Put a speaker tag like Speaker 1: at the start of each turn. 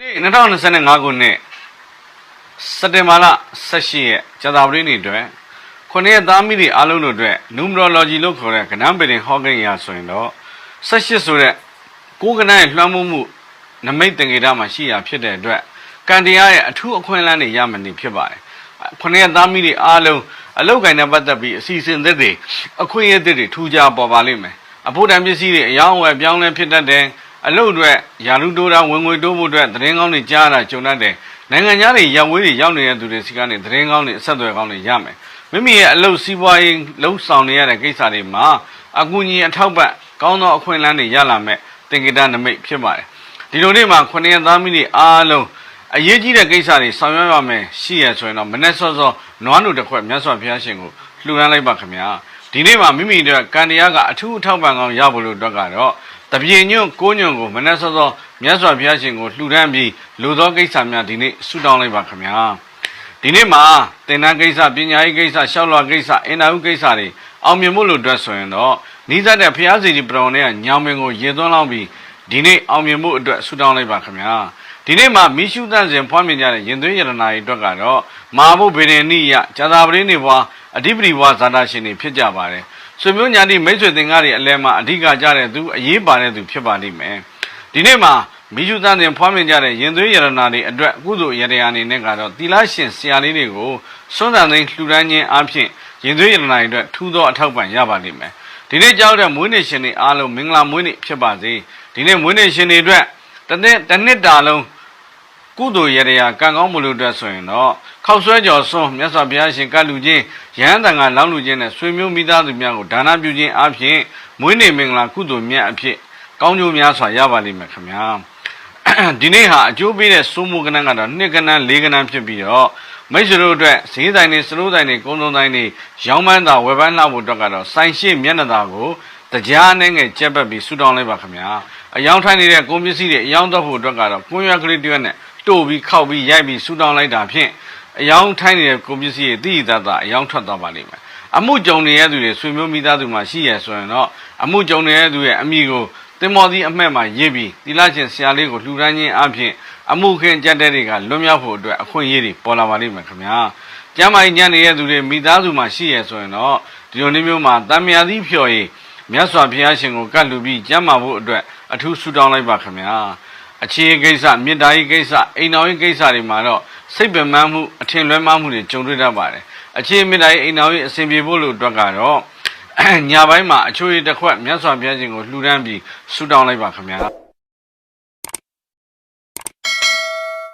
Speaker 1: နေ့2025ခုနှစ်စက်တင်ဘာလ18ရက်ဇာတာပတိနေ့အတွက်ခုနှစ်ရက်သားမိတွေအားလုံးတို့အတွက် numerology လို့ခေါ်တဲ့ကဏ္ဍပင်ဟောကိန်းရာဆိုရင်တော့18ဆိုတဲ့ကိုယ်ကဏ္ဍရဲ့လွှမ်းမိုးမှုနမိတ်တင်္ကေတမှာရှိရာဖြစ်တဲ့အတွက်ကံတရားရဲ့အထူးအခွင့်အလမ်းတွေရမနေဖြစ်ပါတယ်ခုနှစ်ရက်သားမိတွေအားလုံးအလောက်ကိုင်းနဲ့ပတ်သက်ပြီးအစီအစဉ်သစ်တွေအခွင့်အရေးသစ်တွေထူးခြားပေါ်ပါလိမ့်မယ် အဖို့တန်ပစ္စည်းတွေအယောင်းအဝယ်ပြောင်းလဲဖြစ်တတ်တယ်အလုပ်တွေယာလူတိုးတာဝင်ငွေတိုးဖို့အတွက်သတင်းကောင်းတွေကြားရတာကြုံတတ်တယ်နိုင်ငံခြားတွေရောက်ဝေးတွေရောက်နေတဲ့သူတွေစီကနေသတင်းကောင်းတွေအဆက်အသွယ်ကောင်းတွေရမယ်မိမိရဲ့အလုပ်စီးပွားရေးလှုပ်ဆောင်နေရတဲ့ကိစ္စတွေမှာအကူအညီအထောက်ပံ့ကောင်းသောအခွင့်အလမ်းတွေရလာမဲ့တင်ကိတနမိတ်ဖြစ်ပါတယ်ဒီလိုနေ့မှာခုနှစ်ရက်သားမိတွေအားလုံးအရေးကြီးတဲ့ကိစ္စတွေဆောင်ရွက်ရမယ်ရှိရဆိုရင်တော့မနေ့စောစောနွားနုတစ်ခွက်မြတ်စွာဘုရားရှင်ကိုလှူဒန်းလိုက်ပါခင်ဗျာ ဒီနေ့မှာမိမိတို့ကံတရားကအထူးအထောက်ပံ့ကောင်းရဖို့လို့အတွက်ကတော့တပြေညွန့်ကိုညွန့်ကိုမနေ့စောစောမြတ်စွာဘုရားရှင်ကိုလှူဒန်းပြီးလူသောကိစ္စများဒီနေ့ဆုတောင်းလိုက်ပါခင်ဗျာဒီနေ့မှာသင်္นานကိစ္စပညာရေးကိစ္စရှောက်လွှာကိစ္စအင်တာဗျူးကိစ္စတွေအောင်မြင်မှုလို့အတွက်ဆိုရင်တော့နီးစပ်တဲ့ဘုရားစီတီပရောင်နဲ့ညောင်ပင်ကိုရေသွန်းလောင်းပြီးဒီနေ့အောင်မြင်မှုအတွက်ဆုတောင်းလိုက်ပါခင်ဗျာဒီနေ့မှာမိရှုသန့်စဉ်ဖွားမြင်ကြတဲ့ရင်သွေးရတနာတွေအတွက်ကတော့မာဘုဗေဒနိယဇာတာပရိနေဘွား အဓိပတိဘွားဇာတာရှင်တွေဖြစ်ကြပါတယ်ဆွေမျိုးညာတိမိတ်ဆွေသင်္ကားတွေအလဲမှာအဓိကကြတဲ့သူအရေးပါတဲ့သူဖြစ်ပါလိမ့်မယ်ဒီနေ့မှာမိရှုသန့်စဉ်ဖွားမြင်ကြတဲ့ရင်သွေးရတနာတွေအတွက်ကုသိုလ်ရတရားအနေနဲ့ကတော့သီလရှင်ဆရာလေးတွေကိုစွန့်စံသိမ်းလှူဒန်းခြင်းအပြင်ရင်သွေးရတနာတွေအတွက်ထူးသောအထောက်ပံ့ရပါလိမ့်မယ်ဒီနေ့ကြောက်တဲ့မွေးနေ့ရှင်တွေအားလုံးမင်္ဂလာမွေးနေ့ဖြစ်ပါစေဒီနေ့မွေးနေ့ရှင်တွေအတွက်တစ်နှစ်တစ်နှစ်တာလုံးကုသိုလ်ရရကံကောင်းမှုလို့အတွက်ဆိုရင်တော့ ခောက်ဆွဲကြော်စွန်းမြတ်စွာဘုရားရှင်ကတ်လူချင်းရဟန်းတန်ကလောင်းလူချင်းနဲ့ဆွေမျိုးမိသားစုများကိုဒါနပြုခြင်းအပြင်မွေးနေ့မင်္ဂလာကုသိုလ်မြတ်အဖြစ်ကောင်းကျိုးများစွာရပါလိမ့်မယ်ခင်ဗျာဒီနေ့ဟာအကျိုးပေးတဲ့စိုးမိုးကဏ္ဍကတော့နှစ်ကဏ္ဍလေးကဏ္ဍဖြစ်ပြီးတော့မိတ်ဆွေတို့အတွက်ဈေးဆိုင်တွေစလို့ဆိုင်တွေကုန်းသုံးဆိုင်တွေရောင်းပန်းတာဝယ်ပန်းလှဖို့အတွက်ကတော့ဆိုင်ရှိမျက်နှာသာကိုတရားနဲ့ငယ်ကြက်ပတ်ပြီးဆူတောင်းလိုက်ပါခင်ဗျာအယောင်ထိုင်နေတဲ့ကုန်ပစ္စည်းတွေအယောင်တော့ဖို့အတွက်ကတော့ကွန်ရွက်ကလေးတွေနဲ့တို့ပြီးခောက်ပြီးရိုက်ပြီးဆူတောင်းလိုက်တာဖြင့် အယောင်ထိုင်းနေတဲ့ကုန်ပစ္စည်းတွေတိတိတတ်တာအယောင်ထွက်သွားပါလိမ့်မယ်အမှုကြုံနေတဲ့သူတွေဆွေမျိုးမိသားစုမှာရှိရဆိုရင်တော့အမှုကြုံနေတဲ့သူရဲ့အမိကိုတင်မော်သီးအမှဲ့မှာရေးပြီးသီလရှင်ဆရာလေးကိုလှူဒန်းခြင်းအပြင်အမှုခင်ကြက်တဲ့တွေကလွတ်မြောက်ဖို့အတွက်အခွင့်အရေးတွေပေါ်လာပါလိမ့်မယ်ခင်ဗျာကျမ်းမာရေးညံ့နေတဲ့သူတွေမိသားစုမှာရှိရဆိုရင်တော့ဒီလိုမျိုးမျိုးမှာတန်မြာသီးဖြော်ရည်မြတ်စွာဘုရားရှင်ကိုကတ်လူပြီးကျမ်းမာဖို့အတွက်အထူးဆုတောင်းလိုက်ပါခင်ဗျာအခြေကိစ္စမြေတားရေးကိစ္စအိမ်တော်ရေးကိစ္စတွေမှာတော့ စိတ်ပင်ပန်းမှုအထင်လွဲမှားမှုတွေကြုံတွေ့တတ်ပါတယ်အခြေမြေတားရေးအိမ်တော်ရေးအစဉ်ပြေဖို့လို့အတွက်ကတော့ညပိုင်းမှာအချိုးရည်တစ်ခွက်မြတ်စွာဘုရားရှင်ကိုလှူဒန်းပြီးဆုတောင်းလိုက်ပါခင်ဗျာ